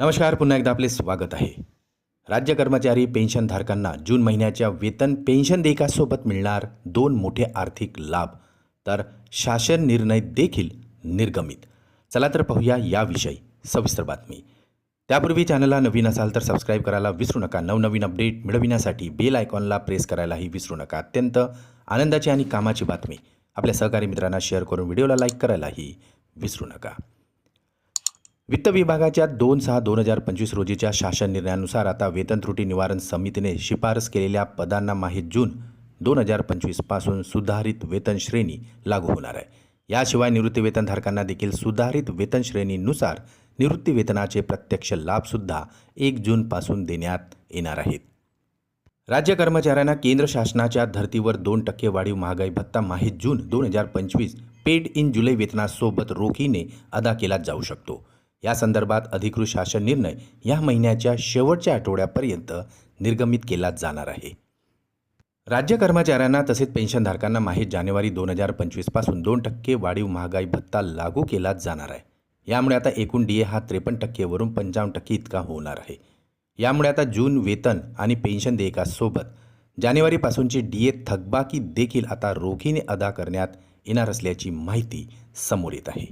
नमस्कार पुन्हा एकदा आपले स्वागत आहे. राज्य कर्मचारी पेन्शनधारकांना जून महिन्याच्या वेतन पेन्शन देयकासोबत मिळणार दोन मोठे आर्थिक लाभ तर शासन निर्णय देखील निर्गमित. चला तर पाहूया याविषयी सविस्तर बातमी. त्यापूर्वी चॅनलला नवीन असाल तर सबस्क्राईब करायला विसरू नका. नवनवीन अपडेट मिळविण्यासाठी बेल आयकॉनला प्रेस करायलाही विसरू नका. अत्यंत आनंदाची आणि कामाची बातमी. आपल्या सहकारी मित्रांना शेअर करून व्हिडिओला लाईक करायलाही विसरू नका. वित्त विभागाच्या दोन सहा दोन हजार पंचवीस रोजीच्या शासन निर्णयानुसार आता वेतन त्रुटी निवारण समितीने शिफारस केलेल्या पदांना माहीत जून दोन हजार पंचवीसपासून सुधारित वेतन श्रेणी लागू होणार आहे. याशिवाय निवृत्तीवेतनधारकांना देखील सुधारित वेतन श्रेणीनुसार निवृत्तीवेतनाचे प्रत्यक्ष लाभसुद्धा एक जूनपासून देण्यात येणार आहेत. राज्य कर्मचाऱ्यांना केंद्र शासनाच्या धर्तीवर दोन टक्के वाढीव महागाई भत्ता माहीत जून दोन हजार पंचवीस पेड इन जुलै वेतनासोबत रोखीने अदा केला जाऊ शकतो. या संदर्भात अधिकृत शासन निर्णय या महिन्याच्या शेवटच्या आठवड्यापर्यंत निर्गमित केला जाणार आहे. राज्य कर्मचाऱ्यांना तसेच पेन्शनधारकांना माहीत जानेवारी दोन हजार पंचवीसपासून दोन टक्के वाढीव महागाई भत्ता लागू केला जाणार आहे. यामुळे आता एकूण डी ए हा त्रेपन्न टक्केवरून पंचावन्न टक्के इतका होणार आहे. यामुळे आता जून वेतन आणि पेन्शन देयकासोबत जानेवारीपासूनची डी ए थकबाकी देखील आता रोखीने अदा करण्यात येणार असल्याची माहिती समोर येत आहे.